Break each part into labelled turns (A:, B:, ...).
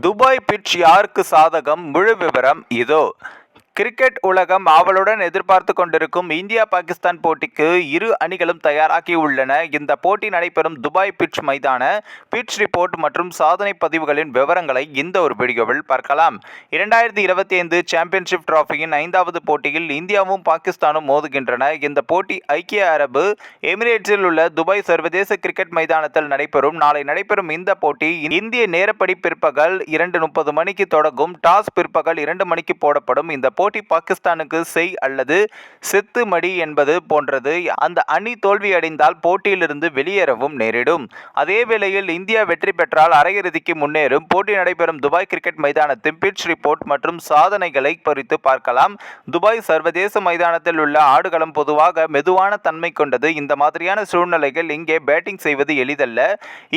A: Dubai pitch யாருக்கு சாதகம் முழு விவரம் இதோ. கிரிக்கெட் உலகம் ஆவலுடன் எதிர்பார்த்து கொண்டிருக்கும் இந்தியா பாகிஸ்தான் போட்டிக்கு இரு அணிகளும் தயாராகியுள்ளன. இந்த போட்டி நடைபெறும் துபாய் பிட்ச் மைதான பிட்ச் ரிப்போர்ட் மற்றும் சாதனை பதிவுகளின் விவரங்களை இந்த ஒரு வீடியோவில் பார்க்கலாம். இரண்டாயிரத்தி இருபத்தி ஐந்து சாம்பியன்ஷிப் டிராஃபியின் ஐந்தாவது போட்டியில் இந்தியாவும் பாகிஸ்தானும் மோதுகின்றன. இந்த போட்டி ஐக்கிய அரபு எமிரேட்ஸில் உள்ள துபாய் சர்வதேச கிரிக்கெட் மைதானத்தில் நடைபெறும். நாளை நடைபெறும் இந்த போட்டி இந்திய நேரப்படி பிற்பகல் இரண்டு முப்பது மணிக்கு தொடங்கும். டாஸ் பிற்பகல் இரண்டு மணிக்கு போடப்படும். இந்த போட்டி பாகிஸ்தானுக்கு செய் அல்லது செத்து மடி என்பது போன்றது. அந்த அணி தோல்வியடைந்தால் போட்டியிலிருந்து வெளியேறவும் நேரிடும். அதே வேளையில் இந்தியா வெற்றி பெற்றால் அரையிறுதிக்கு முன்னேறும். போட்டி நடைபெறும் துபாய் கிரிக்கெட் மைதானத்தின் பிட்ச் ரிப்போர்ட் மற்றும் சாதனைகளை குறித்து பார்க்கலாம். துபாய் சர்வதேச மைதானத்தில் உள்ள ஆடுகளம் பொதுவாக மெதுவான தன்மை கொண்டது. இந்த மாதிரியான சூழ்நிலைகள் இங்கே பேட்டிங் செய்வது எளிதல்ல.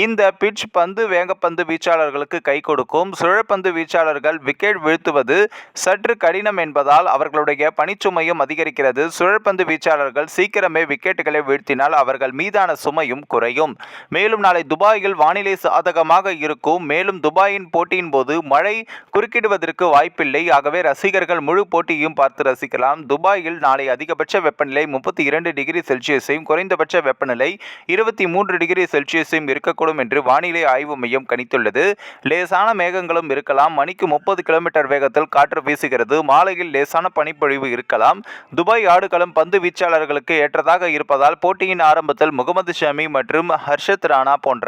A: இந்த பிட்ச் பந்து வேகப்பந்து வீச்சாளர்களுக்கு கை கொடுக்கும். சுழற்பந்து வீச்சாளர்கள் விக்கெட் வீழ்த்துவது சற்று கடினம் என்பது என்பதால் அவர்களுடைய பணிச்சுமையும் அதிகரிக்கிறது. சுழற்பந்து வீச்சாளர்கள் சீக்கிரமே விக்கெட்டுகளை வீழ்த்தினால் அவர்கள் மீதான சுமையும் குறையும். மேலும் நாளை துபாயில் வானிலை சாதகமாக இருக்கும். மேலும் துபாயின் போட்டியின் போது மழை குறுக்கிடுவதற்கு வாய்ப்பில்லை. ஆகவே ரசிகர்கள் முழு போட்டியையும் பார்த்து ரசிக்கலாம். துபாயில் நாளை அதிகபட்ச வெப்பநிலை முப்பத்தி இரண்டு டிகிரி செல்சியஸையும் குறைந்தபட்ச வெப்பநிலை இருபத்தி மூன்று டிகிரி செல்சியஸையும் இருக்கக்கூடும் என்று வானிலை ஆய்வு மையம் கணித்துள்ளது. லேசான மேகங்களும் இருக்கலாம். மணிக்கு முப்பது கிலோமீட்டர் வேகத்தில் காற்று வீசுகிறது. மாலையில் லேசான பனிப்பொழிவு இருக்கலாம். துபாய் ஆடுகளம் பந்து வீச்சாளர்களுக்கு ஏற்றதாக இருப்பதால் போட்டியின் ஆரம்பத்தில் முகமது ஷமி மற்றும் ஹர்ஷத் ராணா போன்ற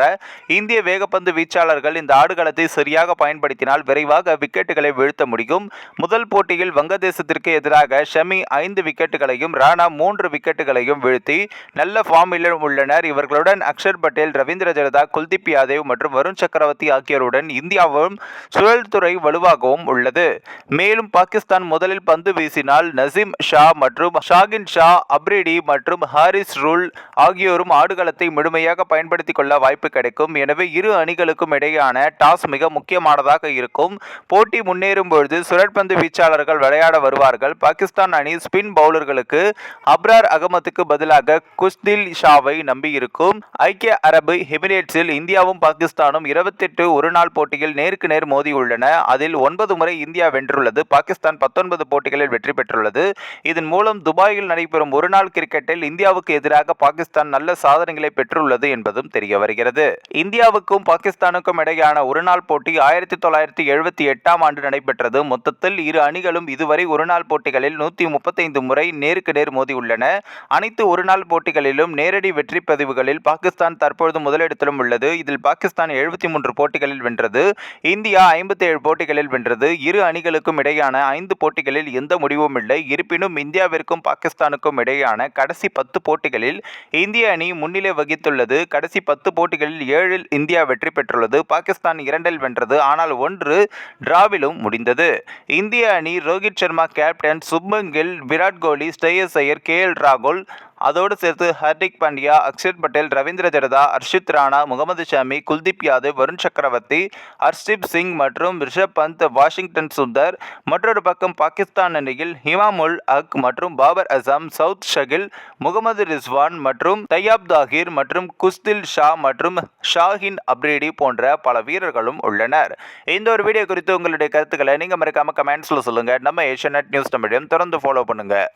A: இந்திய வேகப்பந்து வீச்சாளர்கள் இந்த ஆடுகளத்தை சரியாக பயன்படுத்தினால் விரைவாக விக்கெட்டுகளை வீழ்த்த முடியும். முதல் போட்டியில் வங்கதேசத்திற்கு எதிராக ஷமி ஐந்து விக்கெட்டுகளையும் ராணா மூன்று விக்கெட்டுகளையும் வீழ்த்தி நல்ல ஃபார்மில் உள்ளனர். இவர்களுடன் அக்ஷர் பட்டேல் ரவீந்திர ஜடேஜா குல்தீப் யாதவ் மற்றும் வருண் சக்கரவர்த்தி ஆகியோருடன் இந்தியாவும் சுழல் துறை வலுவாகவும் உள்ளது. மேலும் பாகிஸ்தான் முதல் முதலில் பந்து வீசினால் நசீம் ஷா மற்றும் ஷாகின் ஷா அப்ரிடி மற்றும் ஹாரிஸ் ரூல் ஆகியோரும் ஆடுகளத்தை முழுமையாக பயன்படுத்திக் கொள்ள வாய்ப்பு கிடைக்கும். எனவே இரு அணிகளுக்கும் இடையேயான டாஸ் மிக முக்கியமானதாக இருக்கும். போட்டி முன்னேறும் பொழுது சுழற்பந்து வீச்சாளர்கள் விளையாட வருவார்கள். பாகிஸ்தான் அணி ஸ்பின் பவுலர்களுக்கு அப்ரார் அகமதுக்கு பதிலாக குஸ்தில் ஷாவை நம்பியிருக்கும். ஐக்கிய அரபு எமிரேட்ஸில் இந்தியாவும் பாகிஸ்தானும் இருபத்தெட்டு ஒருநாள் போட்டியில் நேருக்கு நேர் மோதியுள்ளன. அதில் ஒன்பது முறை இந்தியா வென்றுள்ளது. பாகிஸ்தான் பத்தொன்பது போட்டிகளில் வெற்றி பெற்றுள்ளது. இதன் மூலம் துபாயில் நடைபெறும் ஒருநாள் கிரிக்கெட்டில் இந்தியாவுக்கு எதிராக பாகிஸ்தான் நல்ல சாதனைகளை பெற்றுள்ளது என்பதும் தெரிய வருகிறது. இந்தியாவுக்கும் பாகிஸ்தானுக்கும் இடையான ஒருநாள் போட்டி ஆயிரத்தி தொள்ளாயிரத்தி எழுபத்தி எட்டாம் ஆண்டு நடைபெற்றது. மொத்தத்தில் இரு அணிகளும் இதுவரை ஒருநாள் போட்டிகளில் நூற்றி முப்பத்தைந்து முறை நேருக்கு நேர் மோதியுள்ளன. அனைத்து ஒருநாள் போட்டிகளிலும் நேரடி வெற்றி பதிவுகளில் பாகிஸ்தான் தற்பொழுது முதலிடத்திலும் உள்ளது. இதில் பாகிஸ்தான் எழுபத்தி மூன்று போட்டிகளில் வென்றது. இந்தியா ஐம்பத்தி ஏழு போட்டிகளில் வென்றது. இரு அணிகளுக்கும் இடையான ஐந்து போட்டி போட்டிகளில் எந்த முடிவும் இல்லை. இருப்பினும் இந்தியாவிற்கும் பாகிஸ்தானுக்கும் இடையேயான கடைசி பத்து போட்டிகளில் இந்திய அணி முன்னிலை வகித்துள்ளது. கடைசி பத்து போட்டிகளில் ஏழில் இந்தியா வெற்றி பெற்றுள்ளது. பாகிஸ்தான் இரண்டில் வென்றது. ஆனால் ஒன்று டிராவிலும் முடிந்தது. இந்திய அணி Rohit Sharma captain Shubman Gill Virat Kohli Shreyas Iyer K L ராகுல் அதோடு சேர்த்து ஹர்திக் பாண்டியா அக்ஷர் பட்டேல் ரவீந்திர ஜடேஜா ஹர்ஷித் ராணா முகமது ஷமி குல்தீப் யாதவ் வருண் சக்கரவர்த்தி ஹர்ஷ்தீப் சிங் மற்றும் ரிஷப் பந்த் வாஷிங்டன் சுந்தர். மற்றொரு பக்கம் பாகிஸ்தான் அணியில் ஹிமாமுல் அக் மற்றும் பாபர் அசாம் சவுத் ஷகில் முகமது ரிஸ்வான் மற்றும் தையாப் தாகிர் மற்றும் குஸ்தில் ஷா மற்றும் ஷாஹின் அப்ரேடி போன்ற பல வீரர்களும் உள்ளனர். இந்த ஒரு வீடியோ குறித்து உங்களுடைய கருத்துக்களை நீங்கள் மறக்காமல் கமெண்ட்ஸில் சொல்லுங்கள் நம்ம ஏஷியநெட் நியூஸ் தமிழையும் தொடர்ந்து ஃபாலோ பண்ணுங்கள்